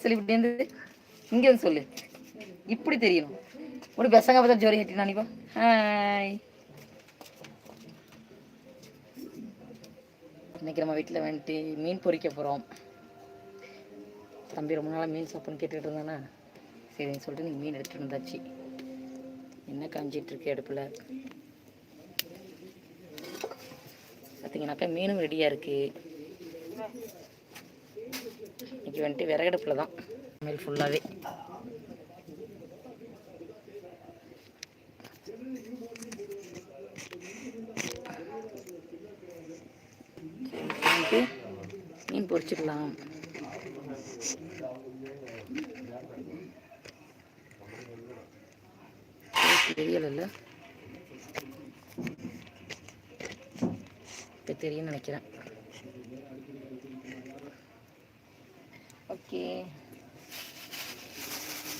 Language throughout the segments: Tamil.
சொல்லி இப்படி இருந்தது இங்கே வந்து சொல்லு. இப்படி தெரியணும். ஒரு பெசங்க பார்த்தா ஜோரி கட்டினா நிப்பா ஹாய். இன்னைக்கு நம்ம வீட்டில் வந்துட்டு மீன் பொறிக்க போகிறோம் தம்பி ரொம்ப நாளாக மீன் சாப்பிட்னு கேட்டுக்கிட்டு இருந்தானா? சரின்னு சொல்லிட்டு நீங்கள் மீன் எடுத்துகிட்டு வந்தாச்சு. என்ன காஞ்சிட்டு இருக்கு அடுப்பில்? பார்த்தீங்கன்னாக்கா மீனும் ரெடியாக இருக்குது இன்னைக்கு வந்துட்டு விறகடுப்பில் தான். சமையல் ஃபுல்லாகவே மீன் பொறிச்சிடலாம் தெரியல இப்போ தெரியும்னு நினைக்கிறேன். ஓகே.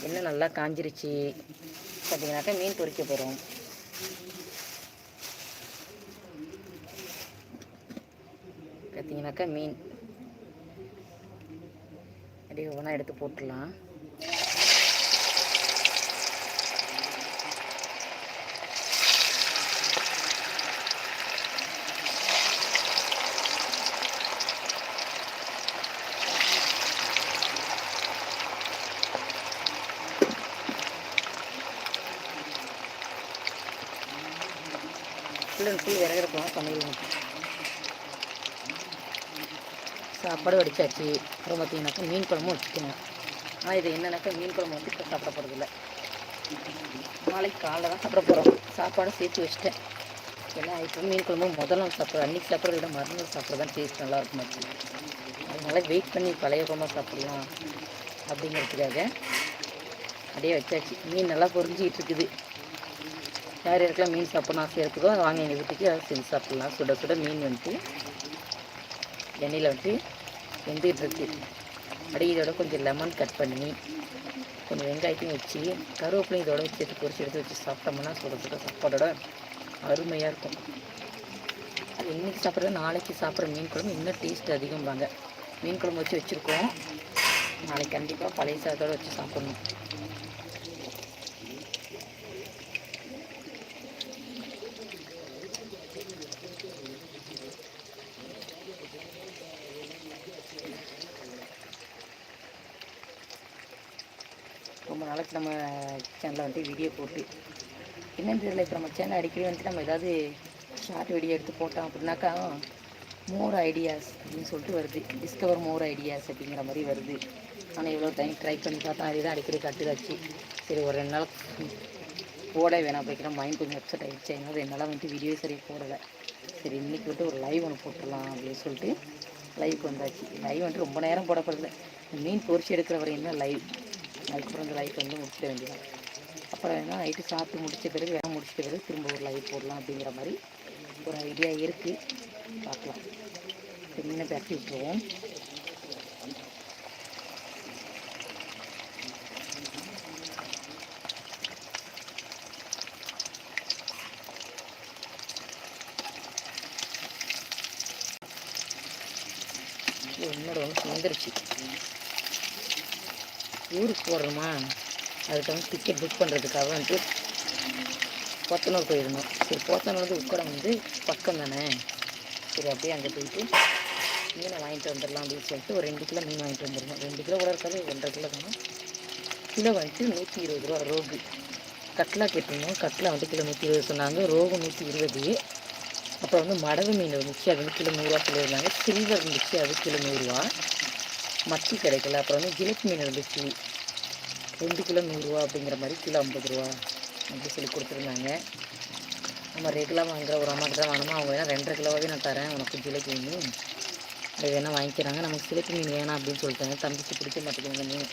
எண்ணெய் நல்லா காஞ்சிருச்சு. பார்த்தீங்கன்னாக்கா மீன் பொறிக்க போகிறோம் பார்த்தீங்கன்னாக்கா மீன். அப்படியே ஒவ்வொன்றா எடுத்து போட்டுடலாம். ஃபுல் அண்ட் ஃபுல் விறகுறப்பலாம் சமையல் சாப்பாடு வடிச்சாச்சு. அப்புறம் பார்த்தீங்கன்னாக்கா மீன் குழம்பும் வச்சுக்கோங்க ஆனால் இது என்னன்னாக்கா மீன் குழம்பு வந்து இப்போ சாப்பிட போகிறதில்ல நாளைக்கு காலைல தான் சாப்பிட போகிறோம் சாப்பாடும் சேர்த்து வச்சுட்டேன். ஏன்னா இப்போ மீன் குழம்பு முதல் நாள் சாப்பிட்றோம் அன்றைக்கி சாப்பிட்றத விட மறுநாள் சாப்பிட்றது தான் டேஸ்ட் நல்லா இருக்குமாச்சு அதனால வெயிட் பண்ணி பழைய குழம்பு சாப்பிட்லாம் அப்படிங்கிறதுக்காக அப்படியே வச்சாச்சு. மீன் நல்லா பொறிஞ்சிக்கிட்டு இருக்குது. யார் யாருக்கெல்லாம் மீன் சாப்பிட்ணும் ஆசையாக இருக்குதோ அதை வாங்க எங்கள் வீட்டுக்கு அதை செஞ்சு சாப்பிட்லாம். சுட சுட மீன் வந்துட்டு எண்ணெயில் வந்துட்டு வெந்துக்கிட்டு இருக்கு. அப்படியே இதோட கொஞ்சம் லெமன் கட் பண்ணி கொஞ்சம் வெங்காயத்தையும் வச்சு கருவேப்பிலையும் இதோட வச்சு எடுத்து பொரிச்சு எடுத்து வச்சு சாப்பிட்டோம்னா சுட சுட சாப்பாடோட அருமையாக இருக்கும். அது இன்றைக்கி சாப்பிட்றது நாளைக்கு சாப்பிட்ற மீன் குழம்பு இன்னும் டேஸ்ட் அதிகம்பாங்க. மீன் குழம்பு வச்சு வச்சுருக்கோம். நாளைக்கு கண்டிப்பாக பழைய சாதத்தோடு வச்சு சாப்பிட்ணும். நாளைக்கு நம்ம சேனலில் வந்துட்டு வீடியோ போட்டு என்னென்னு தெரியல இப்போ நம்ம சேனல் அடிக்கடி வந்துட்டு நம்ம ஏதாவது ஷார்ட் வீடியோ எடுத்து போட்டோம் அப்படின்னாக்கா மோர் ஐடியாஸ் அப்படின்னு சொல்லிட்டு வருது. டிஸ்கவர் மோர் ஐடியாஸ் அப்படிங்கிற மாதிரி வருது. ஆனால் எவ்வளோ டைம் ட்ரை பண்ணி பார்த்தா அதே தான் அடிக்கடி கட்டுதாச்சு சரி ஒரு ரெண்டு நாள் போட வேணாம் அப்படிங்கிற மைண்ட் கொஞ்சம் அப்செட் ஆகிடுச்சு அதனால ரெண்டு நாளாக வந்துட்டு வீடியோ சரியாக போடலை. சரி இன்றைக்கி வந்துட்டு ஒரு லைவ் ஒன்று போட்டுடலாம் அப்படின்னு சொல்லிட்டு லைவுக்கு வந்தாச்சு. லைவ் வந்துட்டு ரொம்ப நேரம் போடப்படுது மீன் பொறிச்சு எடுக்கிற வரையும் தான் லைவ் அதுக்கப்புறம் இந்த லைஃப் வந்து முடிச்சிட வேண்டியதான் அப்புறம் வேணால் நைட்டு சாப்பிட்டு முடித்த பிறகு வேலை முடிச்சிட்ட பிறகு திரும்ப ஒரு லைட் போடலாம் அப்படிங்கிற மாதிரி ஒரு ஐடியா இருக்குது பார்க்கலாம். மீனை பரட்டி விட்டுருவோம். என்னோட வந்து வந்துருச்சு ஊருக்கு போடுறோமா அதுக்கு வந்து டிக்கெட் புக் பண்ணுறதுக்காக வந்துட்டு போத்தனூர் போயிருந்தோம். சரி போத்தனூர் வந்து உக்கடம் வந்து பக்கம் தானே? சரி அப்படியே அங்கே போயிட்டு மீனை வாங்கிட்டு வந்துடலாம் அப்படின்னு சொல்லிட்டு ஒரு ரெண்டு கிலோ மீன் வாங்கிட்டு வந்துருந்தோம். ரெண்டு கிலோ கூட இருக்காது ஒன்றரை கிலோ தானே? கிலோ வந்துட்டு நூற்றி இருபது ரூபா ரோகு. கட்லா கேட்டிருந்தோம். கட்லா வந்து கிலோ நூற்றி இருபது சொன்னாங்க. ரோகு நூற்றி இருபது. அப்புறம் வந்து மடவு மீன் இருந்துச்சு அது வந்து கிலோ நூறுரூவா சொல்லியிருந்தாங்க. சில்வர் இருந்துச்சு அது கிலோ நூறுரூவா மத்தி கிடைக்கல. அப்புறம் வந்து ஜிலேபி மீன் இருந்துச்சு ரெண்டு கிலோ நூறுரூவா அப்படிங்கிற மாதிரி கிலோ ஐம்பது ரூபா அப்படி சொல்லி கொடுத்துருந்தாங்க. நம்ம ரெகுலராக வாங்குகிற ஒரு அம்மாட்ட தான் வாங்கணுமா அவங்க வேணால் ரெண்டரை கிலோவாகவே நான் தரேன். உனக்கு ஜிலேபி மீன். அது வேணால் வாங்கிக்கிறாங்க. நமக்கு சிலேபி மீன் வேணாம் அப்படின்னு சொல்லிட்டாங்க. தம்பிக்கு பிடிக்க மாட்டேங்குது. மீன்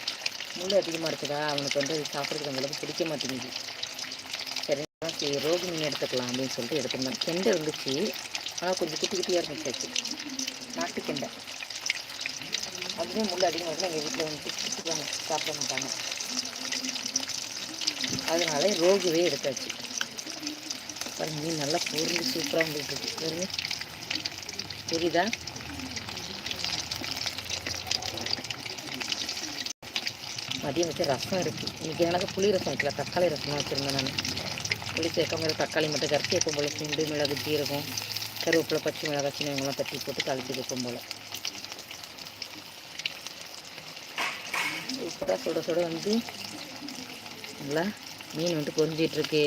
முள் அதிகமாக இருக்குதா? அவனுக்கு வந்து சாப்பிட்றதுக்கு அந்த அளவுக்கு பிடிக்க மாட்டேங்குது. சரி சரி ரோகு மீன் எடுத்துக்கலாம் அப்படின்னு சொல்லிட்டு எடுத்துருந்தேன். கெண்டை இருந்துச்சு. ஆனால் கொஞ்சம் குட்டி குட்டியாக இருந்துச்சு. நாட்டு கெண்டை. அதுவே முள் அதிகமாக இருந்தால் எங்கள் வீட்டில் வந்து திட்டுவாங்க சாப்பிட மாட்டாங்க. அதனால ரோகுவே எடுத்தாச்சு. பாருங்க மீன் நல்லா பொருந்து சூப்பராக வந்துருக்கு. பாருங்க. புரியுதா? மதியம் வச்சு ரசம் இருக்குது இன்றைக்கி எனக்கு புளி ரசம் வைக்கல தக்காளி ரசம் வச்சுருந்தேன் நான். புளி சேர்க்காம தக்காளி மட்டும் கரைச்சி எப்போ போல் பூண்டு மிளகு ஜீரகம் கருவேப்பிலை பச்சை மிளகாய் சின்னவங்களாம் தட்டி போட்டு தாளித்து வைப்போம் போல். சூப்பராக சுட சுட வந்து நல்லா மீன் வந்துட்டு பொறிஞ்சிகிட்ருக்கு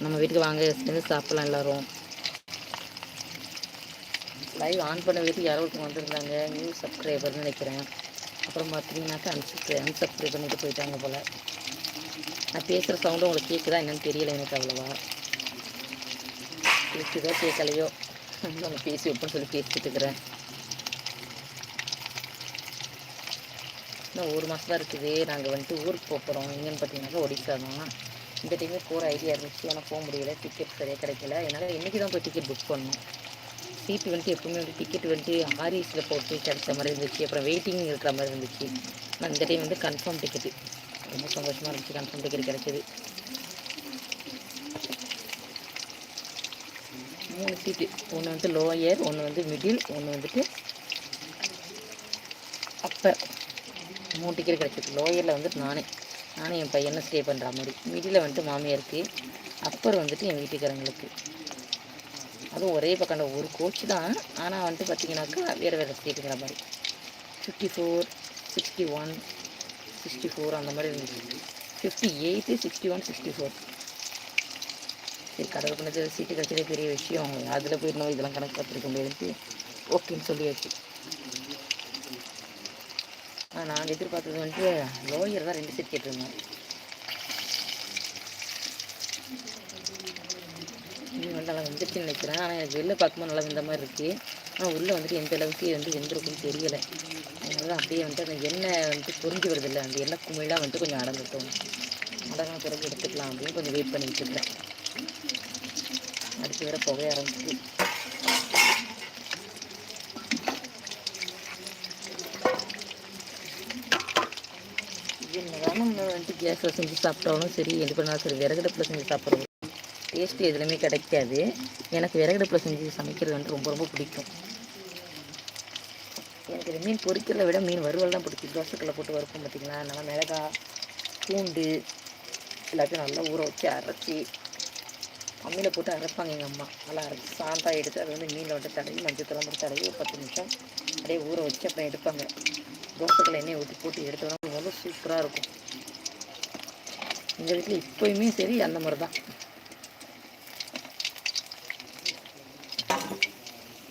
நம்ம வீட்டுக்கு வாங்க சேர்ந்து சாப்பிட்லாம் எல்லோரும். லைவ் ஆன் பண்ண வீட்டுக்கு யாரோ ஒருத்தர் வந்திருந்தாங்க. நியூ சப்ஸ்கிரைபர்னு நினைக்கிறேன். அப்புறம் பார்த்தீங்கன்னாக்கா அன்சப்ஸ்கிரை அன்சப்ஸ்கிரைப் பண்ணிட்டு போயிட்டாங்க போல். நான் பேசுகிற சவுண்டும் உங்களுக்கு கேட்குதா என்னென்னு தெரியல எனக்கு அவ்வளோவா. கேட்குதோ கேட்கலையோ நம்ம பேசி வைப்போம்னு சொல்லி பேசிட்டு இருக்கிறேன். இன்னும் ஒரு மாதம் தான் இருக்குது. நாங்கள் வந்துட்டு ஊருக்கு போக போகிறோம் எங்கேன்னு பார்த்தீங்கன்னாக்கா ஒடிசா தான். இந்த டைமே போகிற ஐடியா இருந்துச்சு. ஆனால் போக முடியல. டிக்கெட் சரியாக கிடைக்கல. என்னால் இன்றைக்கி தான் போய் டிக்கெட் புக் பண்ணோம். சீட்டு வந்துட்டு எப்பவுமே வந்து டிக்கெட் வந்துட்டு ஆரிஸில் போட்டு கிடைச்ச மாதிரி இருந்துச்சு. அப்புறம் வெயிட்டிங் இருக்கிற மாதிரி இருந்துச்சு. ஆனால் இந்த டைம் வந்து கன்ஃபார்ம் டிக்கெட்டு ரொம்ப சந்தோஷமாக இருந்துச்சு. கன்ஃபார்ம் டிக்கெட் கிடைச்சது. மூணு சீட்டு ஒன்று வந்து லோயர் ஒன்று வந்து மிடில் ஒன்று வந்துட்டு அப்பர் மூணு டிக்கெட் கிடச்சிருக்கு. லோயரில் வந்துட்டு நானே. நானும் என் பையனை ஸ்டே பண்ணுற மாதிரி. மிடில் வந்துட்டு மாமியாருக்கு. அப்பர் வந்துட்டு என் வீட்டுக்காரங்களுக்கு. அதுவும் ஒரே பக்கம் ஒரு கோச் தான். ஆனால் வந்துட்டு பார்த்தீங்கன்னாக்கா வேறு வேறு ஸ்டேட்டுங்கிற மாதிரி. Fifty four sixty one sixty four அந்த மாதிரி இருந்துச்சு. Fifty eight sixty one sixty four சரி கடவுள் பண்ணது சீட்டு கிடச்சதே பெரிய விஷயம். அதில் போயிடணும். இதெல்லாம் கணக்கு பார்த்துருக்க முடியாதுன்ட்டு. ஓகேன்னு சொல்லியாச்சு. வச்சு நாங்கள் எதிர்பார்த்தது வந்துட்டு லோயர் தான் ரெண்டு செட் கேட்டிருந்தோம். இது வந்து நல்லா வந்துருச்சுன்னு நினைக்கிறேன். ஆனால் எனக்கு வெளில பார்க்கும்போது நல்லா வெந்த மாதிரி இருக்குது ஆனால் உள்ளே வந்துட்டு எந்த அளவுக்கு வந்து வெந்திருக்குன்னு தெரியலை. அதனால தான் அப்படியே வந்துட்டு அந்த எண்ணெய் வந்துட்டு பொறிஞ்சு வருதில்ல அந்த எண்ணெய் குமிழாக வந்துட்டு கொஞ்சம் அடங்கட்டும் அடங்கின பிறகு எடுத்துக்கலாம் அப்படின்னு கொஞ்சம் வெயிட் பண்ணிட்டு இருக்கிறேன் அடுத்து வேற புகைய ஆரம்பிச்சு என்னதான் நம்ம வந்துட்டு கேஸில் செஞ்சு சாப்பிட்டாலும் சரி எது பண்ணாலும் சரி விறகடுப்பில் செஞ்சு சாப்பிட்றது. டேஸ்ட்டு எதுலையுமே கிடைக்காது. எனக்கு விறகடுப்பில் செஞ்சு சமைக்கிறது வந்து ரொம்ப ரொம்ப பிடிக்கும். எனக்கு இந்த மீன் பொரிக்கிறத விட மீன் வறுவல் தான் பிடிக்கும். தோசைக்கல்ல போட்டு வறுப்போம் பார்த்திங்களா? நல்லா மிளகா பூண்டு எல்லாத்தையும் நல்லா ஊற வச்சு அரைச்சி அம்மியில் போட்டு அரைப்பாங்க எங்கள் அம்மா. நல்லா அரைச்சி சாந்தாக எடுத்து அதை வந்து மீனில் வந்து தடவி மஞ்சள் தூரம் போட்டு தடவி ஒரு பத்து நிமிஷம் அப்படியே ஊற வச்சு அப்புறம் எடுப்பாங்க. தோசைக்கல்ல எண்ணெய் ஊற்றி போட்டு எடுத்தோம்னா ரொம்ப சூப்பராக இருக்கும். எங்கள் வீட்டில் இப்போயுமே சரி அந்த மாதிரி தான்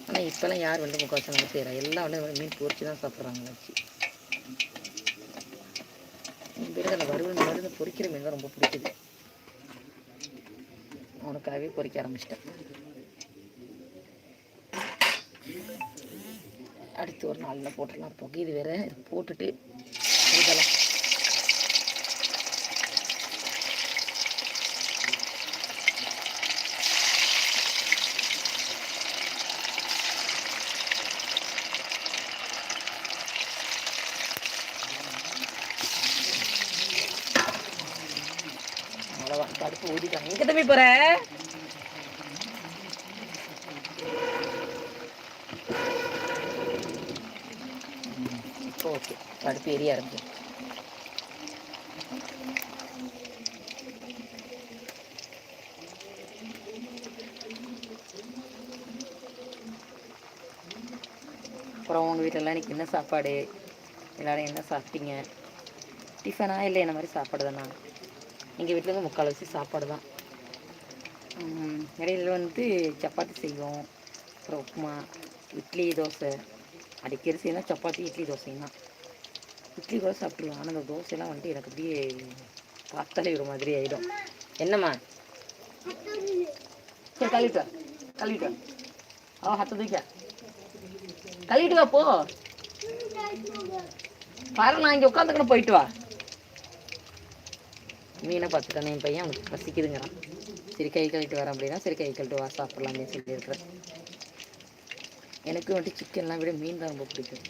ஆனால் இப்போல்லாம் யார் வந்து முக்கால்வாசி நம்ம செய்கிறா எல்லாம் வந்து மீன் பொரிச்சு தான் சாப்பிட்றாங்க வச்சு என் பேருக்கு அந்த வறுவல் மருந்து பொரிக்கிற மீன் தான் ரொம்ப பிடிக்குது. அவனுக்காகவே பொரிக்க ஆரம்பிச்சிட்டேன். அடுத்து ஒரு நாளில் போட்டுடலாம். புகையுது வேறு போட்டுட்டு இதெல்லாம் அவ்வளோதான் பருப்பு ஊதிட்டாங்க எங்கே தம்பி போகிற இப்போ ஓகே. பருப்பு எரிய ஆரம்பிச்சு அப்புறம் உங்கள் வீட்டிலலாம் இன்னைக்கு என்ன சாப்பாடு? எல்லோரும் என்ன சாப்பிட்டீங்க? டிஃபனா இல்லை என்ன மாதிரி சாப்பாடு தானா? எங்கள் வீட்டில் முக்கால் முக்கால்வாசி சாப்பாடு தான். இடையில வந்து சப்பாத்தி செய்வோம். அப்புறம் உப்புமா இட்லி தோசை. அடிக்கடி செய்யலாம் சப்பாத்தி இட்லி தோசையும் தான். இட்லி கூட சாப்பிட்ருவேன் ஆனால் அந்த தோசைலாம் வந்துட்டு எனக்கு அப்படியே பார்த்தாலே ஒரு மாதிரி ஆகிடும் என்னம்மா? சரி கழுவிட்டு கழுவிட்டு அவ ஹத்த தூக்க கழுவிட்டு வா போ. பாரு நான் இங்கே உட்காந்துக்கணும் போயிட்டு வா. மீனை பார்த்துட்டானே. என் பையன் அவனுக்கு பசிக்குதுங்கிறான். சரி கை கழுவிட்டு வரேன் அப்படின்னா சரி கை கழுவிட்டு வா சாப்பிட்லாமே சொல்லியிருக்கிறேன். எனக்கு வந்துட்டு சிக்கன்லாம் விட மீன் தான் ரொம்ப பிடிக்கும்.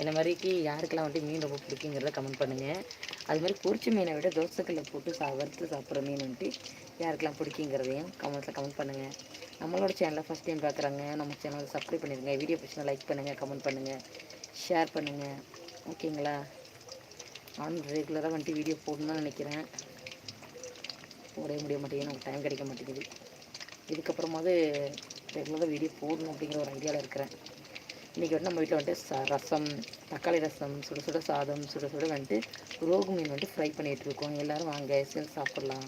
இந்த மாதிரிக்கு யாருக்கெல்லாம் வந்துட்டு மீன் ரொம்ப பிடிக்குங்கிறத கமெண்ட் பண்ணுங்கள் அது மாதிரி பொரிச்ச மீனை விட தோசைக்கல்ல போட்டு சா வறுத்து சாப்பிட்ற மீன் வந்துட்டு யாருக்கெல்லாம் பிடிக்குங்கிறதையும் கமெண்ட்டில் கமெண்ட் பண்ணுங்கள் நம்மளோட சேனலை ஃபஸ்ட் டைம் பார்க்குறாங்க நம்ம சேனலை சப்ஸ்கிரைப் பண்ணிடுங்க வீடியோ பிடிச்சினா லைக் பண்ணுங்கள் கமெண்ட் பண்ணுங்கள் ஷேர் பண்ணுங்கள் ஓகேங்களா நானும் ரெகுலராக வந்துட்டு வீடியோ போடணும்னு நினைக்கிறேன். போடவே முடிய மாட்டேங்குது. நமக்கு டைம் கிடைக்க மாட்டேங்குது. இதுக்கப்புறமாவது ரெகுலராக வீடியோ போடணும் அப்படிங்கிற ஒரு ஐடியாவில் இருக்கிறேன். இன்றைக்கி வந்து நம்ம வீட்டில் வந்துட்டு ச ரசம் தக்காளி ரசம் சுட சுட சாதம் சுட சுட வந்துட்டு ரோகு மீன் வந்துட்டு ஃப்ரை பண்ணிகிட்டு இருக்கோம். எல்லோரும் வாங்க சேர்ந்து சாப்பிட்லாம்.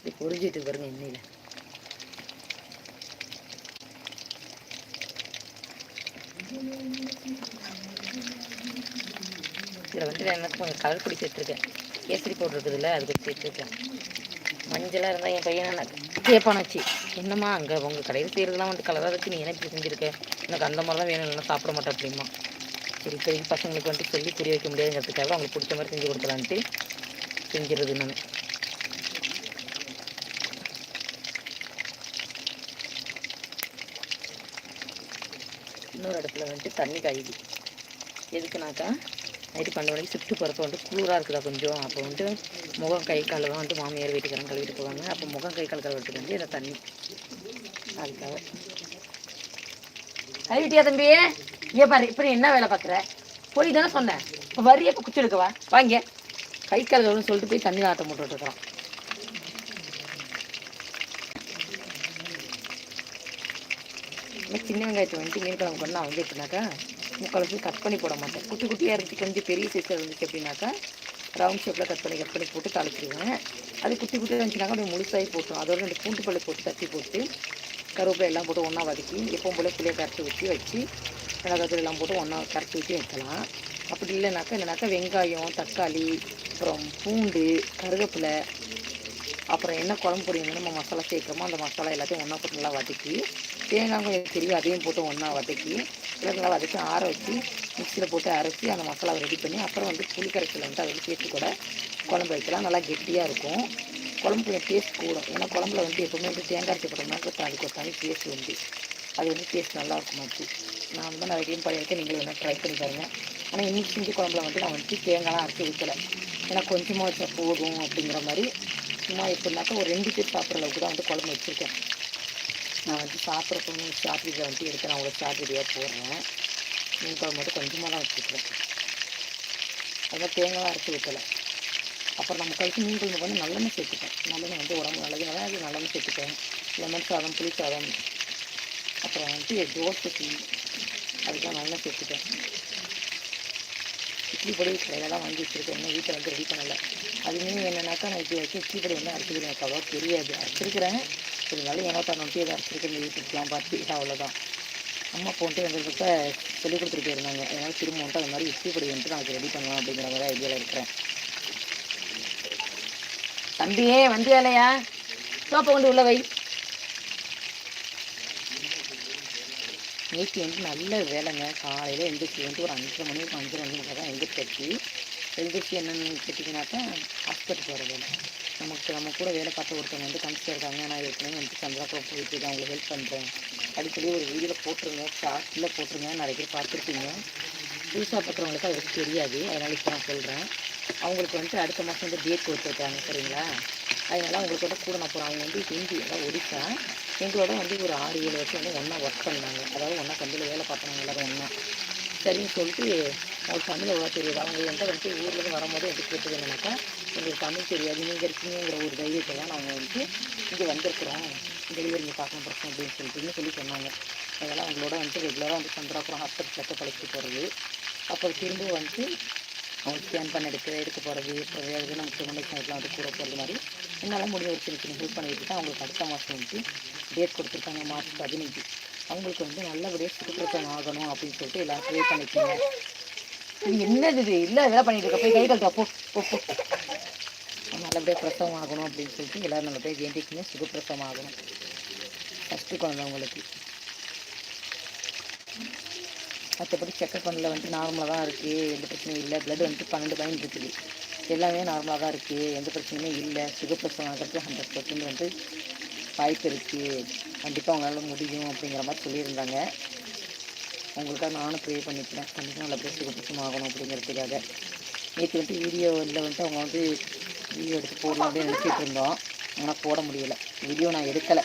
இது பொரிஞ்சிட்டு பாருங்க எண்ணெயில். இதில் வந்துட்டு நான் என்ன கொஞ்சம் கலர் பொடி சேர்த்துருக்கேன் கேசரி பவுடர் இருக்குதுல்ல அது கொஞ்சம் சேர்த்துருக்கேன் மஞ்சளாக இருந்தால் என் பையன் என்ன கேட்பானாச்சு என்னம்மா அங்கே உங்கள் கடையில் செய்கிறதுலாம் வந்து கலராக இருக்குது நீ என்ன இப்படி செஞ்சுருக்க? எனக்கு அந்த மாதிரிலாம் வேணும் இல்லைன்னா சாப்பிட மாட்டேன் அப்படிமா சரி இப்போதைக்கு பசங்களுக்கு வந்துட்டு சொல்லி புரிய வைக்க முடியாதுங்கிறதுக்காக அவங்களுக்கு பிடிச்ச மாதிரி செஞ்சு கொடுக்கலான்ட்டு செஞ்சிடுறது நான். இன்னொரு இடத்துல வந்துட்டு தண்ணி காயுது எதுக்குனாக்கா நைட்டு பன்னெண்டு மணிக்கு ஷிஃப்ட்டு போகிறப்ப வந்துட்டு குளிராக இருக்குதா கொஞ்சம். அப்போ வந்துட்டு முகம் கை காலெல்லாம் வந்துட்டு மாமியார் வீட்டுக்காரங்க கழுவிட்டு போவாங்க. அப்போ முகம் கை கால் கழுவுறதுக்கு வந்து இதை தண்ணி அதுக்காக கழுவிட்டியா தம்பி? ஏன் பாரு இப்படி என்ன வேலை பார்க்குற போய் தானே சொன்னேன் இப்போ வரியே இப்போ குச்சி எடுக்கவா வாங்க கை கால் கழுவுன்னு சொல்லிட்டு போய் தண்ணி ஆட்டம் போட்டு இருக்கிறான் சின்ன வெங்காயத்தை வந்துட்டு மீன் குழம்பு பண்ணால் வந்து எப்படின்னாக்கா முக்கால்வாசி கட் பண்ணி போட மாட்டேன். குட்டி குட்டியாக இருந்துச்சு கொஞ்சம் பெரிய சைஸாக இருந்துச்சு அப்படின்னாக்கா ரவுண்ட் ஷேப்பில் கட் பண்ணி கட் பண்ணி போட்டு தாளிச்சிடுவேன் அது குட்டி குட்டியாக இருந்துச்சுனாக்கா அப்படியே முழுசாகி போட்டுரும் அதோட ரெண்டு பூண்டு பள்ளி போட்டு தட்டி போட்டு கருவேப்பிலை எல்லாம் போட்டு ஒன்றா வதக்கி எப்பவும் போல் புளியை கரைச்சி ஊற்றி வச்சு மிளகாத்தூள் எல்லாம் போட்டு ஒன்றா கரைச்சி ஊற்றி வைக்கலாம். அப்படி இல்லைனாக்கா என்னென்னாக்கா வெங்காயம் தக்காளி அப்புறம் பூண்டு கருவேப்பிலை அப்புறம் என்ன குழம்பு பொடி வந்து நம்ம மசாலா சேர்க்குறோமோ அந்த மசாலா எல்லாத்தையும் ஒன்றா போட்டு நல்லா வதக்கி தேங்காய் கொஞ்சம் தெரியும் அதையும் போட்டு ஒன்றா வதக்கி எல்லாம் நல்லா வதக்கி ஆற வச்சு மிக்சியில் போட்டு அரைச்சி அந்த மசாலாவை ரெடி பண்ணி அப்புறம் வந்து புளி கரைச்சல் வந்து அதில் சேர்த்து கூட குழம்பு வைக்கலாம். நல்லா கெட்டியாக இருக்கும். குழம்பு டேஸ்ட் கூடும். ஏன்னா குழம்புல வந்து எப்பவுமே வந்து தேங்காய் அரைச்சி அதுக்கு ஒரு தனி டேஸ்ட் வந்து அது வந்து டேஸ்ட் நல்லா இருக்கும் ஆச்சு நான் வந்து நிறைய டைம் பண்ணியிருக்கேன் நீங்களும் வேணால் ட்ரை பண்ணி பாருங்கள் ஆனால் இன்னைக்கு செஞ்சு குழம்புல வந்து நான் வந்துட்டு தேங்காய்லாம் அரைச்சி ஊற்றலை ஏன்னா கொஞ்சமாக வச்சா போதும் அப்படிங்கிற மாதிரி. சும்மா எப்படின்னாக்கா ஒரு ரெண்டு பேர் சாப்பிட்ற அளவுக்கு தான் வந்து குழம்பு வச்சுருக்கேன். நான் வந்து சாப்பிட்றப்போ ஷார்ட் வீடியோ வந்துட்டு எடுத்து நான் உங்களுக்கு ஷார்ட் வீடியோ போடுறேன். மீன் குழம்பு மட்டும் கொஞ்சமாக தான் வச்சுருக்கேன். அதான் தேங்காய் அரைச்சி ஊற்றலை அப்புறம் நம்ம கழிச்சு மீன் குழம்பு வந்து நல்லெண்ணெய் சேர்த்துப்பேன். நல்லெண்ணெய் வந்து உடம்பு நல்லதுனால அது நல்லெண்ணெய் சேர்த்துப்பேன். லெமன் சாதம் புளி சாதம் அப்புறம் வந்துட்டு தோசை டீ அதுதான் நல்லா சேர்த்துப்பேன். இட்லி பொடி கடையில் தான் வாங்கி வச்சுருக்கேன். இன்னும் வீட்டில் வந்து ரெடி பண்ணலை. அது மீன் என்னன்னாக்கா நான் இது வச்சு இட்லி பொடி வந்து அரைச்சிக்கிறேன். எனக்கு அவ்வளோ தெரியாது. அரைச்சிருக்கிறேன். இருந்தாலும் ஏன்னா தான் நோட்டி அரைச்சிருக்கேன் இந்த யூடியூப்லாம் பார்த்து. அவ்வளோதான் அம்மா போன்ட்டு வந்ததுக்கு சொல்லி கொடுத்துருக்கே போயிருந்தாங்க. அதனால் திரும்ப வந்துட்டு அது மாதிரி இட்லி பொடி வந்துட்டு நான் ரெடி பண்ணலாம் அப்படிங்கிற மாதிரி ஐடியாவில் இருக்கிறேன். தம்பியே வந்தியாலையா சோப்பை கொண்டு உள்ள வை. நேற்று வந்து நல்ல வேலைங்க. காலையில் எழுந்திரிச்சி வந்து ஒரு அஞ்சரை மணிக்கு அஞ்சரை அஞ்சு மணி தான் எழுந்திரிச்சி எழுந்திரிச்சி என்னென்னு கேட்டிங்கனாக்கா ஹாஸ்பிட்டல் போகிற வேலை. நமக்கு நம்ம கூட வேலை பார்த்த ஒருத்தவங்க வந்து கன்சிடர் இருக்காங்க. நான் ஏற்கனவே வந்து சந்திராபுரம் போயிட்டு தான் அவங்களுக்கு ஹெல்ப் பண்ணுறேன் அடிக்கடி ஒரு வீடியோவில் போட்டுருங்க. ஷார்ட்டில் போட்டுருங்க. நிறைய பேர் பார்த்துருப்பீங்க. புதுசாக பார்க்குறவங்களுக்கு அது தெரியாது. அதனால் இப்போ நான் சொல்கிறேன் அவங்களுக்கு வந்துட்டு அடுத்த மாதம் வந்து டேட் கொடுத்துருக்காங்க சரிங்களா? அதனால் அவங்களுக்கு வந்து கூட நான் போகிறேன் அவங்க வந்து ஹிந்தி அதாவது ஒடிசா எங்களோட வந்து ஒரு ஆறு ஏழு வருஷம் வந்து ஒன்றா ஒர்க் பண்ணாங்க. அதாவது ஒன்றா கம்பெனியில் வேலை பார்த்தாங்க எல்லோரும் ஒன்றா சரின்னு சொல்லிட்டு அவங்களுக்கு தமிழ் எவ்வளோ தெரியாது. அவங்க என்கிட்ட வந்துட்டு ஊர்லேருந்து வரும்போது எனக்கு கேட்டது என்னன்னாக்கா எங்களுக்கு தமிழ் தெரியாது. நீங்கள் இருக்கீங்கிற ஒரு தைரியத்தை தான் நாங்கள் வந்துட்டு இங்கே வந்திருக்கிறோம். டெலிவரி நீங்கள் பார்க்கணும் பிரச்சனை அப்படின்னு சொல்லிட்டுன்னு சொல்லி சொன்னாங்க. அதெல்லாம் அவங்களோட வந்துட்டு ரெகுலராக வந்து சந்திராபுரம் ஹாஸ்பிட்டல் செக்கப் அழைச்சிட்டு போகிறது அப்புறம் திரும்ப வந்துட்டு அவங்க ஸ்கேன் பண்ண எடுக்க எடுக்க போகிறது அப்புறம் வேறு நம்ம கம்யூனிகேஷன் இதெல்லாம் வந்து கூட போகிறது மாதிரி என்னால் முடிஞ்ச ஒரு சின்ன சின்ன ஹெல்ப் பண்ணிட்டு தான் அவங்களுக்கு அடுத்த மாதம் வந்து டேட் கொடுத்துருக்காங்க மார்ச் பதினஞ்சு. அவங்களுக்கு வந்து நல்லபடியாக சுற்றுப்பிரசவம் ஆகணும் அப்படின்னு சொல்லிட்டு எல்லாம் ப்ரே பண்ணிக்கோங்க நீங்கள் என்னது இது? இல்லை இதெல்லாம் பண்ணிட்டு இருக்க. போய் கை கழுத்தா போ நல்லபடியாக பிரசவம் ஆகணும் அப்படின்னு சொல்லிட்டு எல்லோரும் நல்லபடியாக வேண்டிக்கணும் சுகப்பிரசவம் ஆகணும். ஃபஸ்ட்டு குழந்தை உங்களுக்கு மற்றபடி செக்கப் பண்ணல வந்துட்டு நார்மலாக தான் இருக்குது எந்த பிரச்சனையும் இல்லை. ப்ளட் வந்துட்டு பன்னெண்டு பயன் இருக்குது. எல்லாமே நார்மலாக தான் இருக்குது எந்த பிரச்சனையுமே இல்லை. சுகப்பிரசவம் ஆகிறதுக்கு ஹண்ட்ரட் பர்சன்ட் வந்து வாய்ப்பு இருக்குது கண்டிப்பாக அவங்களால முடியும் அப்படிங்கிற மாதிரி சொல்லியிருந்தாங்க. உங்களுக்காக நானும் ப்ரே பண்ணிக்கிறேன். கண்டிப்பாக நல்லபடியாக சுகப்பிரசவம் ஆகணும் அப்படிங்கிறதுக்காக. நேற்று வந்துட்டு வீடியோவில் வந்துட்டு அவங்க வந்து வீடியோ எடுத்து போடலாம் அப்படின்னு நினச்சிட்டு இருந்தோம். ஆனால் போட முடியலை. வீடியோ நான் எடுக்கலை.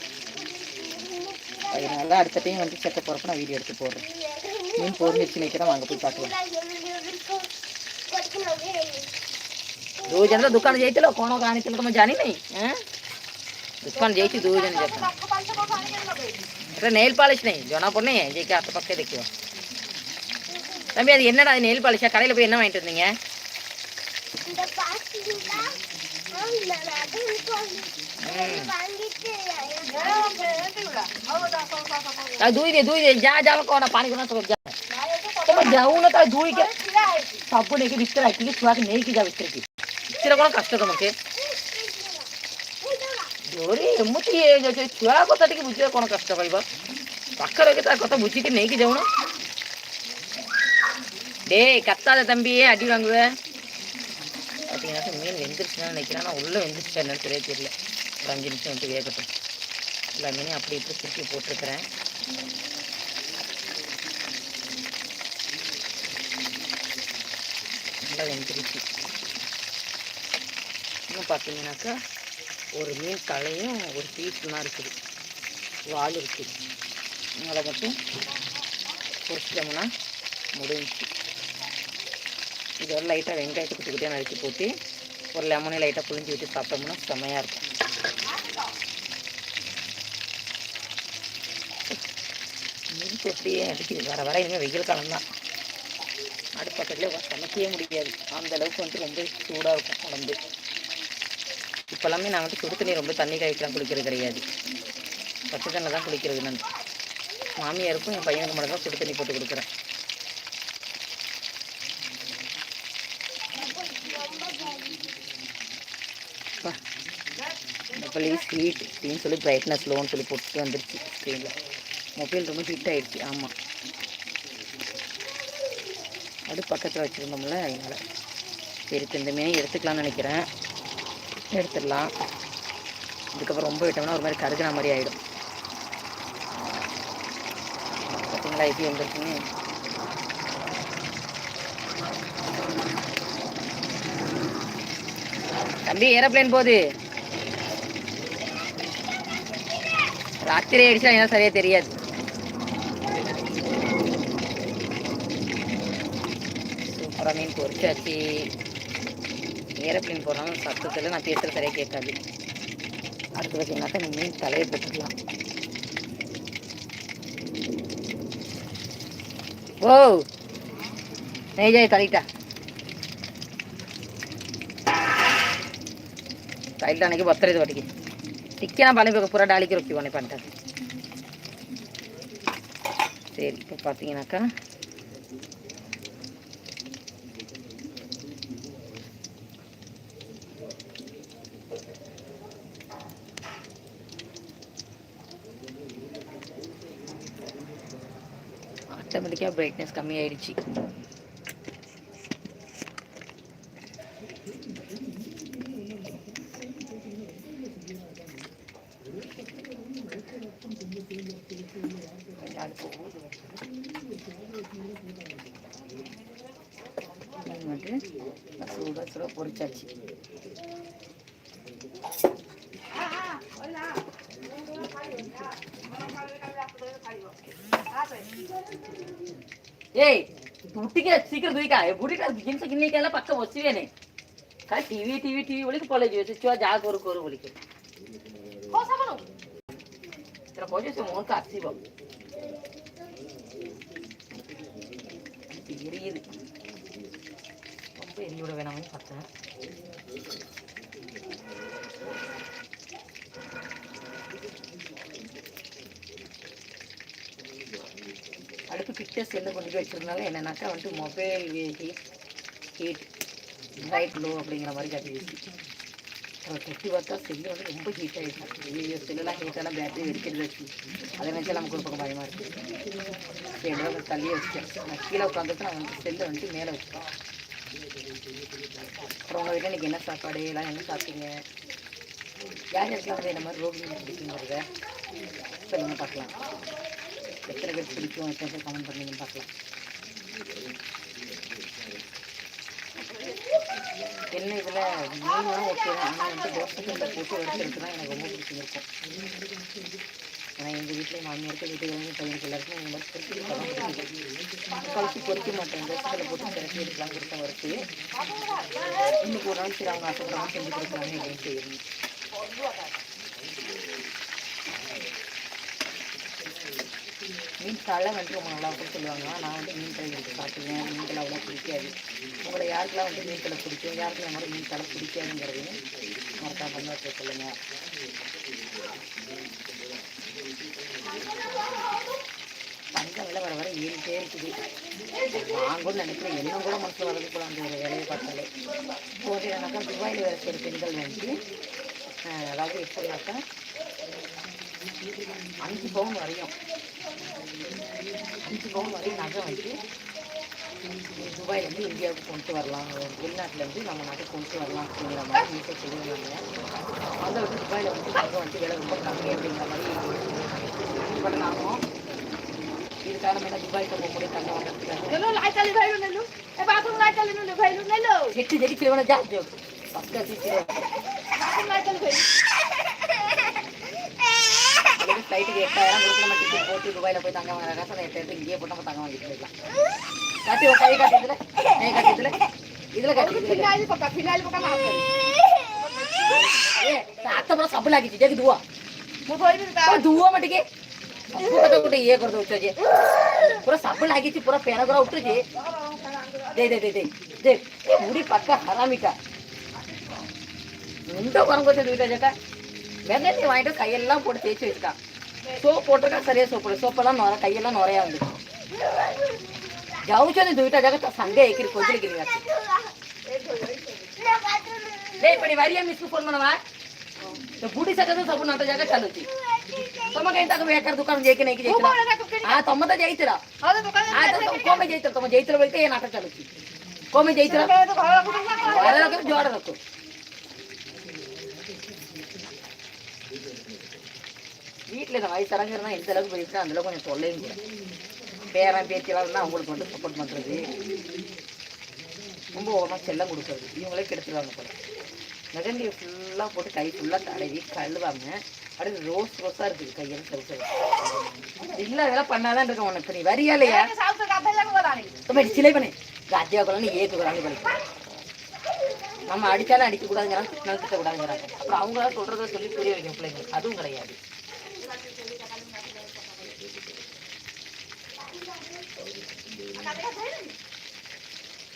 அதனால அடுத்த டைம் வந்து செக்கப் போகிறப்ப நான் வீடியோ எடுத்து போடுறேன். மீன் பொறிஞ்சிச்சு நிற்கிறேன் வாங்க போய் பார்க்கலாம் दो जन तो दुकान जाइए लो कौन कहानी चलो तुम्हें जानी नहीं हैं दुकान जाइए दो जन जाता अरे नेल पालिश नहीं जोना पर नहीं है जे क्या पक्के देखियो தம்பி அது என்னடா நெயில் பாலிஷா கடையில் போய் என்ன வாங்கிட்டு வந்தீங்க அது धोई दे धोई दे जा जा कौन पानी को ना যাও ତା তার ধুইকে ନେଇକି রেখে ভিতরে ଛୁଆକୁ ନେଇକି নেইকি যা ভিতরে কি ভিতরে কোনো কষ্ট তোমাকে। জোরে ହେଇଯାଉଛି ଛୁଆ କଥା ଟିକେ ବୁଝିବା କ'ଣ କଷ୍ଟ କହିବ ପାଖରେ ତା କଥା ବୁଝିକି ନେଇକି ଯାଉନ டே கத்தாத தம்பியே அடி வாங்குவேன் பார்த்தீங்கன்னா மீன் வெந்துருச்சுன்னு நினைக்கிறேன் ஆனால் உள்ளே வெந்துருச்சா என்னன்னு தெரிய தெரியல ஒரு அஞ்சு நிமிஷம் வந்து வேகட்டும் எல்லா மீனையும் அப்படி இப்படி சுற்றி போட்டிருக்கிறேன் நல்லா வெந்துருச்சு. இன்னும் பார்த்தீங்கன்னாக்கா ஒரு மீன் தலையும் ஒரு பீஸ்லாம் இருக்குது. வால் இருக்குது. அதை மட்டும் பொறிச்சிட்டோம்னா முடிஞ்சிச்சு. இதோட லைட்டாக வெங்காயத்தை குட்டி குட்டியாக நறுக்கி போட்டு ஒரு லெமனை லைட்டாக புளிஞ்சு விட்டு சாப்பிட்டோம்னா செம்மையாக இருக்கும். மீன் எப்படியே அடிக்குது வர வர இனிமேல் வெயில் காலம்தான். அடுப்பக்கத்தில் சமைக்கவே முடியாது. அந்த அளவுக்கு வந்து ரொம்ப சூடாக இருக்கும் உடம்பு. இப்போல்லாமே நான் வந்து சுடு தண்ணி ரொம்ப தண்ணி காய்க்கலாம் குளிக்கிறது கிடையாது. பச்சை தண்ணி தான் குளிக்கிறது நான். மாமியாருக்கும் என் பையனுக்கு மட்டும் தான் சுடு தண்ணி போட்டு கொடுக்குறேன். மொபைல் ஸ்வீட் அப்படின்னு சொல்லி பிரைட்னஸ் லோன்னு சொல்லி போட்டு வந்துருச்சு ஸ்க்ரீனில் மொபைல் ரொம்ப ஹீட் ஆகிடுச்சு ஆமாம் அது பக்கத்தில் வச்சுருந்தோம்ல அதனால். சரி இப்ப இந்த மீனை எடுத்துக்கலாம்னு நினைக்கிறேன். எடுத்துடலாம். இதுக்கப்புறம் ரொம்ப விட்டோம்னா ஒரு மாதிரி கருகின மாதிரி ஆகிடும் பார்த்தீங்களா எப்படி வந்துருக்குன்னு? தம்பி ஏரோப்ளேன் போகுது. ராத்திரி அடிச்சா என்ன சரியா தெரியாது. சூப்பராக மீன் பொரிச்சாச்சு ஏரோப்ளேன் போடுறாங்க சத்தத்தில் நான் பேசுகிற சரியாக கேட்காது அடுத்து பார்த்தீங்கன்னாக்கா இந்த மீன் தலையை போட்டுக்கலாம் ஓ நெய் ஜாய் தலிட்டா తైలానికి బత్తలేదు వాటికి చిక్కిన పని పూర டாலிக்கு ரொக்கி பண்ணி பண்ணிட்டேன் சரி இப்போ பார்த்தீங்கன்னாக்கா ஆட்டோமேட்டிக்காக பிரைட்னஸ் கம்மி ಸೀಕ್ರ ದುಯ್ಕ ಬುಟ್ಟಿಗೆ ಗಿನ್ಸ ಗಿನ್ನಿಗೆಲ್ಲ ಪಕ್ಕ ವಸ್ತಿವೇನೆ ಕಾಯಿ ಟಿವಿ ಟಿವಿ ಟಿವಿ ಒಳಗೆ ಕಾಲೇಜ್ ಚುಚ್ಚುವ ಜಾಗ ಕೋರು ಕೋರು ಒಳಿಕೆ ಇತರ ಪೋಜೆ ಮೋನ್ ಕಾಸಿವ எரியுது ரொம்ப எரிய விட வேணாம்னு பார்த்தேன் அடுப்பு கிட்ட செல்லு கொண்டு போய் வச்சிருந்தாலும் என்னன்னாக்கா வந்துட்டு mobile heat heat light low அப்படிங்கிற மாதிரி கட்டிடுச்சு அப்புறம் தொட்டி பார்த்தா செல்லு வந்து ரொம்ப ஹீட் ஆகிடுச்சு ஐயோ செல்லெல்லாம் ஹீட்டாலாம் பேட்டரி வெடிக்கிறது வச்சு. அதை நினச்சா நமக்கு ஒரு பக்கம் பயமாக இருக்குது சரி அதை தள்ளியே வச்சுட்டேன். நான் கீழே உட்காந்துட்டு நான் வந்து செல்லை வந்துட்டு மேலே வச்சுட்டேன். அப்புறம் உங்கள் வீட்டில் இன்றைக்கி என்ன சாப்பாடு? எல்லாம் என்ன சாப்பிட்டீங்க? யார் யாருக்கெல்லாம் வந்து இந்த மாதிரி ரோகிணி பிடிக்குங்கிறத சொல்லுங்கள் பார்க்கலாம். எத்தனை பேர் பிடிக்கும் எத்தனை பேர் கமெண்ட் பண்ணீங்கன்னு பார்க்கலாம். என்ன இதில்? மீன்லாம் ஓகே தான். ஆனால் வந்து தோசை போட்டு வறுத்துருக்கு தான் எனக்கு ரொம்ப பிடிச்சிருக்கும். ஏன்னா எங்கள் வீட்டில் மாமியாருக்கு வீட்டுக்கு பையனுக்கு எல்லாருக்கும் இந்த மாதிரி பொறுக்கி பழம் கழிச்சு பொறிக்க மாட்டேன். தோசையில் போட்டு திரட்டி எடுக்கலாம் கொடுத்த வறுத்து. இன்னைக்கு ஒரு நாள் சரி அவங்க ஆசைப்படுறாங்க செஞ்சு கொடுக்குறாங்க அப்படின்னு செய்யணும் மீன் தலை வந்து ரொம்ப நல்லா இருக்கும்னு சொல்லுவாங்க. நான் வந்து மீன் தலை எடுத்து சாப்பிடுவேன். மீன் தலை அவ்வளோ பிடிக்காது. உங்களை யாருக்கெல்லாம் வந்து மீன் தலை பிடிக்கும் யாருக்கெல்லாம் மாதிரி மீன் தலை பிடிக்காதுங்கிறதையும் மறக்காம பண்ணி சொல்லுங்கள் தங்கம் விலை வர வர ஏறிட்டே இருக்குது. நான் கூட நினைக்கிறேன். என்ன கூட மனசில் வரது போல அந்த ஒரு வேலையை பார்த்தாலே. போட்டேனாக்கா துபாயில் வேலை செய்கிற பெண்கள் வந்து அதாவது எப்படினாக்கா அஞ்சு பவுன் வரையும். அஞ்சு பவுன் வரையும் நகை வந்து துபாயிலேருந்து இந்தியாவுக்கு கொண்டு வரலாம் வெளிநாட்டிலேருந்து நம்ம நாட்டுக்கு கொண்டு வரலாம் அப்படிங்கிற மாதிரி வீட்டில் சொல்லியிருந்தாங்க அதை விட்டு துபாயில் வந்து நகை வந்து விலை ரொம்ப கம்மி அப்படிங்கிற மாதிரி பண்ணலாமோ இதுக்காக நம்ம என்ன துபாய்க்கு போக முடியும் தங்க வாங்குறதுக்கு Nelu lại cho lên đây ஃப்ளைட்டுக்கு எட்டாயிரம் கொடுத்து நம்ம டிக்கெட் போட்டு துபாயில் போய் தங்க வாங்குற காசு அதை எட்டாயிரத்து இங்கேயே போட்டு நம்ம தங்க வாங்கிட்டு போயிடலாம். காட்டி ஒரு கை காட்டுறதுல? கை காட்டுறதுல? இதில் காட்டுறது பின்னாடி பக்கம் பின்னாடி பக்கம் ஏ அத்தப்புறம் சபுல் ஆகிச்சு ஜெக்கு துவா. துவா மட்டுக்கே. ଗୋଟେ ଇଏ କରିଦେଉଛ ଯେ ପୁରା ସାପ ଲାଗିଛି ପୁରା ପେଣ କରା ଉଠୁଛି ଦେଇ ଦେଇ ଦେଇ ଦେଇ ଦେ ଏ ବୁଢ଼ୀ ପାଖା ହାରାମିଟା முண்டை குரங்கு வச்சது வீட்டை கேட்டா வெங்கத்தி வாங்கிட்டு கையெல்லாம் போட்டு தேய்ச்சி வச்சுட்டான் சோப் போட்டிருக்கா சரியாக சோப் போடு சோப்பெல்லாம் நுர கையெல்லாம் நுரையா வந்துடும் ஜவுச்சோன்னு தூக்கிட்டா ஜகத்தை சண்டே ஐக்கிரி கொதிருக்கிறீங்க டேய் இப்படி வரியா மிஸ்க்கு ஃபோன் பண்ணவா? இந்த புடி சகத்தை சோப்பு நான் ஜக చల్లొచ్చి తమకైనా తమ ఎక్కడ దుకాణం చేయకి నైకి చేసిన తొమ్మతో చేయితురా కోమె చేయితురు తమ చేయితురు వెళ్తే ఏ నాటకాలు వచ్చి కోమె చేయితురా జోడరకు வீட்டில் இந்த வயசாரங்க இருந்தால் எந்த அளவுக்கு போயிட்டு அந்த அளவுக்கு கொஞ்சம் தொல்லையும் கூட. பேரன் பேத்தியெல்லாம் இருந்தால் அவங்களுக்கு மட்டும் சப்போர்ட் பண்ணுறது ரொம்ப ஓரமாக செல்லம் கொடுக்குறது. இவங்களே கெடுத்துருவாங்க போல. மெகந்தி ஃபுல்லாக போட்டு கை ஃபுல்லாக தடவி கழுவாம அப்படியே ரோஸ் ரோஸாக இருக்குது கையெல்லாம் சரி சரி. இல்லை அதெல்லாம் பண்ணாதான் இருக்கும் உனக்கு. நீ வரியா இல்லையா? சிலை பண்ணு. ராஜ்யாக்குலாம் ஏற்றுக்கிறாங்க பண்ணி நம்ம அடித்தாலும் அடிக்கக்கூடாதுங்கிறாங்க திட்டினாலும் திட்டக்கூடாதுங்கிறாங்க அப்புறம் அவங்களாம் சொல்கிறத சொல்லி புரிய வைக்கும் பிள்ளைங்களுக்கு. அதுவும் கிடையாது.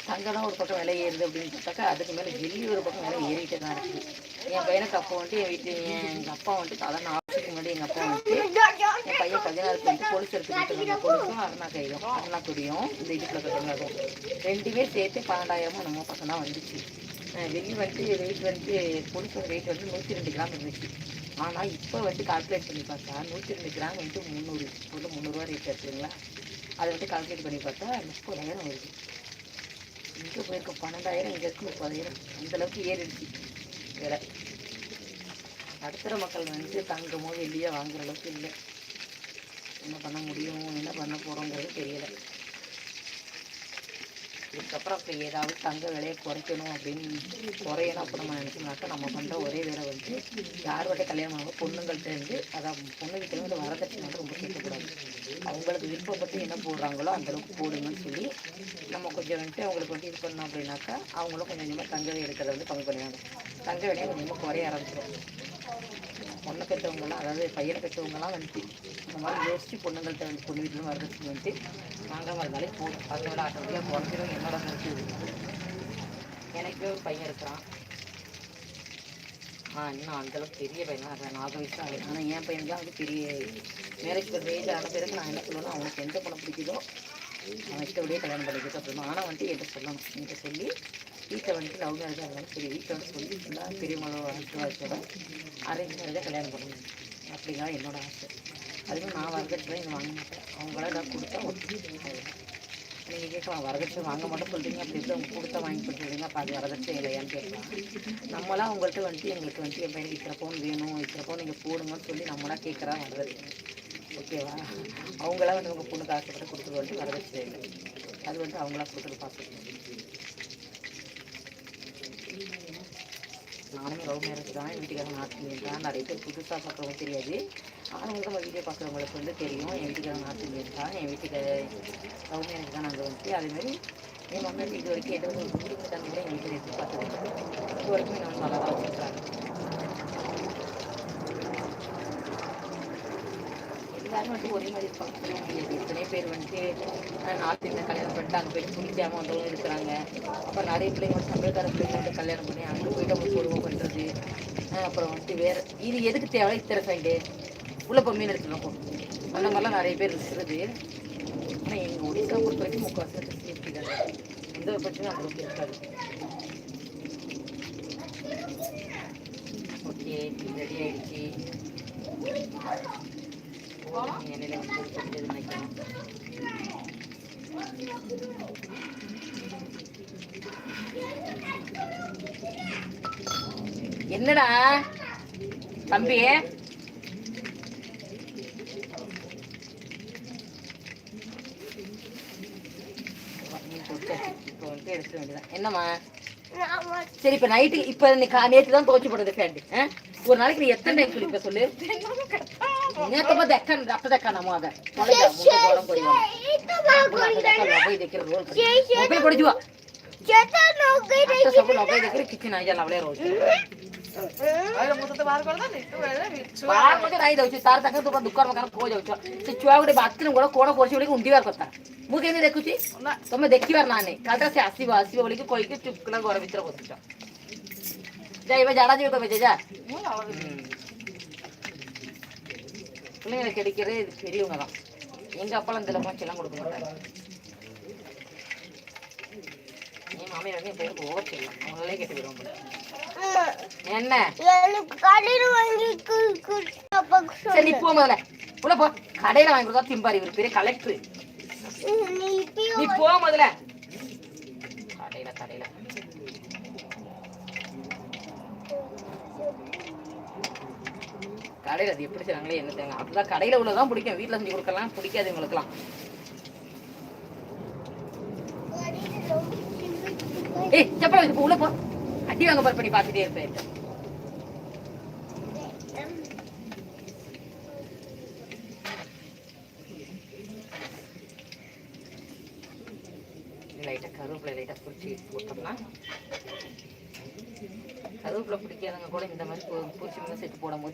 தங்கம் ஒரு பக்கம் விலை ஏறுது அப்படின்னு பார்த்தாக்கா அதுக்கு மேலே வெள்ளி ஒரு பக்கம் விலை ஏறிட்டே தான் இருக்குது என் பையனுக்கு அப்போ வந்துட்டு என் வீட்டு எங்கள் அப்பா வந்துட்டு சாதாரண ஆஃபீஸுக்கு முன்னாடி எங்கள் அப்பா வந்துட்டு என் பையன் பதினாறு வந்து கொலுசு எடுத்து கொடுத்துருந்தாங்க கொலுசும் அருணா கையிலும் அருணா கொடியும் இந்த இடுப்பில் கட்டுறதும் ரெண்டுமே சேர்த்து பன்னெண்டாயிரமும் நம்ம பக்கம் தான் வந்துச்சு. வெளியே வெள்ளி வந்துட்டு வெயிட் வந்துட்டு கொலுசோட வெயிட் வந்து நூற்றி ரெண்டு கிராம் இருந்துச்சு. ஆனால் இப்போ வந்து கால்குலேட் பண்ணி பார்த்தா நூற்றி ரெண்டு கிராம் வந்துட்டு முந்நூறு ஒரு முந்நூறுரூவா ரேட் இருக்குதுங்களா அதை வந்து கால்குலேட் பண்ணி பார்த்தா முப்பதாயிரம் வருது. இங்கே போயிருக்க பன்னெண்டாயிரம் இங்கே இருக்கு முப்பதாயிரம். அந்தளவுக்கு ஏறிடுச்சு. விலை நடுத்தர மக்கள் வந்து தங்கமோ வெளியே வாங்குற அளவுக்கு இல்லை. என்ன பண்ண முடியும் என்ன பண்ண போகிறோங்கிறது தெரியலை. இதுக்கப்புறம் அப்போ ஏதாவது தங்க விலையை குறைக்கணும் அப்படின்னு குறையணும் அப்போ நம்ம நினச்சோம்னாக்கா நம்ம பண்ணுற ஒரே வேலை வந்து யாரோட கல்யாணம் ஆகும் பொண்ணுங்கள்ட்ட இருந்து அதான் பொண்ணு வீட்டில் வந்து வரதட்சணை வந்து ரொம்ப கேட்கக்கூடாது. அவங்களுக்கு விருப்பப்பட்டு என்ன போடுறாங்களோ அந்தளவுக்கு போடுங்கன்னு சொல்லி நம்ம கொஞ்சம் வந்துட்டு அவங்களுக்கு வந்து இது பண்ணோம் அப்படின்னாக்கா அவங்களும் கொஞ்சம் கொஞ்சமாக தங்க விலை எடுக்கிறத வந்து கம்மி பண்ணுவாங்க தங்க விலையை கொஞ்சமாக குறைய ஆரம்பிச்சிடும். பொண்ணை பெற்றவங்கலாம் அதாவது பையனை பெற்றவங்கலாம் வந்துட்டு இந்த மாதிரி யோசித்து பொண்ணுங்கள்கிட்ட வந்து பொண்ணு வீட்டிலும் வரதட்சணை வந்துட்டு வாங்காம இருந்தாலே போதும். அதோட ஆட்டோமேட்டிக்காக குறைஞ்சிடும் என்னோட கருத்து எனக்கு ஒரு பையன் இருக்கிறான். ஆ இன்னும் அந்தளவுக்கு பெரிய பையன் தான் நாலு வயசு ஆகுது. ஆனால் என் பையன்தான் வந்து பெரிய மேரேஜ் ஒரு ஏஜ் ஆன பிறகு நான் என்ன சொல்லுவேன்னா அவனுக்கு எந்த பொண்ணை பிடிக்குதோ அவன் இஷ்டப்படியே கல்யாணம் பண்ணிக்கிட்டு அப்படின்னு ஆனால் வந்துட்டு என்கிட்ட சொல்லணும். என்கிட்ட சொல்லி வீட்டில் வந்துட்டு லவ் மேரேஜ் ஆகலாம் சரி வீட்டில் வந்து சொல்லி ஃபுல்லாக பெரியவங்களோட ஆசீர்வாதத்தோட அரேஞ்ச் மேரேஜாக கல்யாணம் பண்ணணும். அப்படிங்கிறத என்னோட ஆசை. அதுவும் நான் வரதட்சணை இங்கே வாங்க மாட்டேன் அவங்களா கொடுத்தா ஓகே நீங்கள் கேட்கலாம் வரதட்சணை வாங்க மாட்டோம் சொல்கிறீங்க அப்படி அவங்க கொடுத்தா வாங்கி கொடுத்துருங்க அப்போ அது வரதட்சணை இல்லையான்னு கேட்கலாம். நம்மளாம் அவங்கள்ட்ட வந்துட்டு எங்களுக்கு வந்துட்டு என் பையனுக்கு இத்தனை பவுன் வேணும் இத்தனை பவுன் நீங்கள் போடுங்கன்னு சொல்லி நம்மளா கேட்குறா வரதட்சணை. ஓகேவா? அவங்களா வந்து உங்கள் பொண்ணுக்கு ஆசைப்பட்டு கொடுத்துட்டு வந்துட்டு வரதட்சணை இல்லை. அது வந்து அவங்களா கொடுத்துட்டு பார்த்துக்கணும் நானும் லவ் மேரேஜ் தான். வீட்டுக்காரங்க நாட்டு தான். நிறைய பேர் புதுசாக பார்க்குறவங்க தெரியாது. ஆரம்பத்தில் நம்ம வீடியோ பார்க்குறவங்களுக்கு வந்து தெரியும். என் வீட்டுக்காரங்க நார்த் இந்தியன் தான் என் வீட்டுக்கு சௌமியனுக்கு தான் நாங்கள் வந்து அதேமாதிரி என் மம்மி இது வரைக்கும் எந்த ஒரு முடிவுட்டாங்க கூட எங்கள் வீட்டில் எதிர்பார்த்தது இது வரைக்கும் நான் நல்லா தான் வச்சுருக்காங்க எல்லாரும் வந்துட்டு ஒரே மாதிரி இருப்பாங்க. முடியாது எத்தனை பேர் வந்துட்டு நார்த் இந்தியன் கல்யாணம் பண்ணிட்டு அங்கே போய் பிடிக்காம வந்தவங்க இருக்கிறாங்க. அப்புறம் நிறைய பிள்ளைங்க வந்து தமிழ்கார பிள்ளைங்க வந்து கல்யாணம் பண்ணி அங்கே போயிட்டு அவங்க பொதுவாக பண்ணுறது அப்புறம் வந்துட்டு வேறு இது எதுக்கு தேவை? இத்தனை ஃபைண்டு உள்ளே போய் மீன் எடுத்துலாம் போ. அந்த மாதிரிலாம் நிறைய பேர் இருக்கிறது. ஆனால் எங்கள் ஒடிசா பொறுத்த வரைக்கும் முக்கால்வாசி சேஃப்டி தானே. எந்த ஒரு பிரச்சனையும் அந்த இருக்காது. ஓகே ரெடி ஆயிடுச்சு. எண்ணெயில் வந்து போட்டு இது என்னடா? தம்பி மீன் பொரிச்சாச்சு. போய் எடுத்துக்க வேண்டியதான் என்னம்மா? சரி இப்போ நைட்டு இப்போ நேற்று தான் துவச்சி போடுறது ஃபேண்ட் ஒரு நாளைக்கு நீ எத்தனை டைம் குளிப்ப சொல்லு? நேத்தமா தெக்கன் ரப்ப தெக்கானாமோ அதை. போய் தைக்கிற ரோல் போய் கொடுச்சுவா కిచెన్ అవలే రోజు ତାର ତାଖେ ଦୋକାନ ଦୋକାନ କୁହ ଯାଉଛ ସେ ଛୁଆ ଗୋଟେ ବାଥରୁମ୍ ଗୋଡ଼ କ'ଣ କରୁଛି ବୋଲିକି ଉଣ୍ଡିବାର କଥା ମୁଁ କେମିତି ଦେଖୁଛି ତମେ ଦେଖିବାର ନା ନାହିଁ କାଲି ସେ ଆସିବ ଆସିବ ବୋଲିକି କହିକି ଚୁପକିନା ଘର ଭିତରେ ବସୁଛ ଯା ଏବେ ଝାଡ଼ା ଯିବ ତମେ ଯା பிள்ளைங்களை கிடைக்கிறது இது பெரியவங்க தான் எங்கள் அப்பெல்லாம் இந்த மாச்செல்லாம் கொடுக்க மாட்டாங்க என் மாமியார் வந்து என் பேருக்கு ஓகே அவங்களே கேட்டு விடுவாங்க என்ன? சரி நீ போ முதல்ல. உள்ள போ. கடையில வாங்கி கொடுத்தா திம்பாரி இவர் பெரிய கலெக்டர் நீ போ முதல்ல. கடையில கடையில. கடையில அது எப்படி செய்றாங்களே என்ன தேங்க கடையில உள்ளதான் பிடிக்கும். வீட்டுல செஞ்சு கொடுக்கலாம். பிடிக்காது இவங்களுக்குலாம் ஏய் செப்பல வச்சு உள்ள போ. அடி வாங்க பாரு பண்ணி பார்த்துட்டே இருப்பேன். லைட்டாக கருவேப்பிலை லைட்டாக பிடிச்சி போட்டோம்னா கருவேப்பிலை பிடிக்காதவங்க கூட இந்த மாதிரி பொரிச்சு சேர்த்து போடும்போது